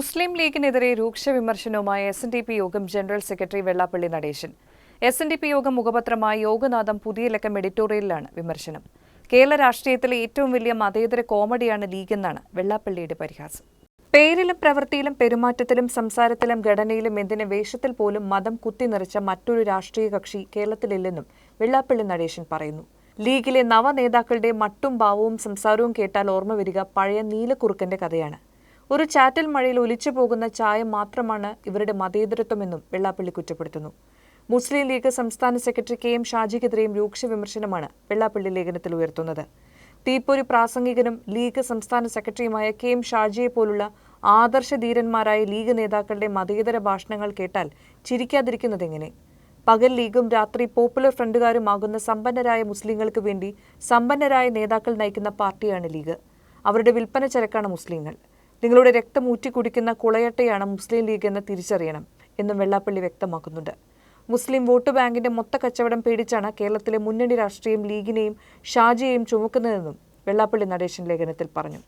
മുസ്ലിം ലീഗിനെതിരെ രൂക്ഷ വിമർശനവുമായി എസ് എൻ ഡി പി യോഗം general secretary Vellappally Natesan. S N D P യോഗം മുഖപത്രമായ യോഗനാഥം പുതിയ ലക്കം എഡിറ്റോറിയലിലാണ് വിമർശനം. കേരള രാഷ്ട്രീയത്തിലെ ഏറ്റവും വലിയ മതേതര കോമഡിയാണ് ലീഗെന്നാണ് വെള്ളാപ്പള്ളിയുടെ പരിഹാസം. പേരിലും പ്രവൃത്തിയിലും പെരുമാറ്റത്തിലും സംസാരത്തിലും ഘടനയിലും എന്തിന് വേഷത്തിൽ പോലും മതം കുത്തിനിറച്ച മറ്റൊരു രാഷ്ട്രീയ കക്ഷി കേരളത്തിലില്ലെന്നും വെള്ളാപ്പള്ളി നടേശൻ പറയുന്നു. ലീഗിലെ നവനേതാക്കളുടെ മട്ടും ഭാവവും സംസാരവും കേട്ടാൽ ഓർമ്മ വരിക പഴയ നീലക്കുറുക്കന്റെ കഥയാണ്. ഒരു ചാറ്റൽ മഴയിൽ ഒലിച്ചു പോകുന്ന ചായം മാത്രമാണ് ഇവരുടെ മതേതരത്വമെന്നും വെള്ളാപ്പള്ളി കുറ്റപ്പെടുത്തുന്നു. മുസ്ലിം ലീഗ് സംസ്ഥാന സെക്രട്ടറി കെ എം ഷാജിക്കെതിരെയും രൂക്ഷ വിമർശനമാണ് വെള്ളാപ്പള്ളി ലേഖനത്തിൽ ഉയർത്തുന്നത്. തീപ്പൊരി പ്രാസംഗികനും ലീഗ് സംസ്ഥാന സെക്രട്ടറിയുമായ കെ എം ഷാജിയെ പോലുള്ള ആദർശ ധീരന്മാരായ ലീഗ് നേതാക്കളുടെ മതേതര ഭാഷണങ്ങൾ കേട്ടാൽ ചിരിക്കാതിരിക്കുന്നതെങ്ങനെ പകൽ ലീഗും രാത്രി പോപ്പുലർ ഫ്രണ്ടുകാരുമാകുന്ന സമ്പന്നരായ മുസ്ലിങ്ങൾക്ക് വേണ്ടി സമ്പന്നരായ നേതാക്കൾ നയിക്കുന്ന പാർട്ടിയാണ് ലീഗ്. അവരുടെ വിൽപ്പന ചരക്കാണ് മുസ്ലിങ്ങൾ. നിങ്ങളുടെ രക്തം ഊറ്റിക്കുടിക്കുന്ന കുളയട്ടയാണ് മുസ്ലിം ലീഗ് എന്ന് തിരിച്ചറിയണം എന്നും വെള്ളാപ്പള്ളി വ്യക്തമാക്കുന്നുണ്ട്. മുസ്ലിം വോട്ട് ബാങ്കിന്റെ മൊത്ത കച്ചവടം പേടിച്ചാണ് കേരളത്തിലെ മുന്നണി രാഷ്ട്രീയം ലീഗിനെയും ഷാജിയെയും ചുമക്കുന്നതെന്നും വെള്ളാപ്പള്ളി നടേശൻ ലേഖനത്തിൽ പറഞ്ഞു.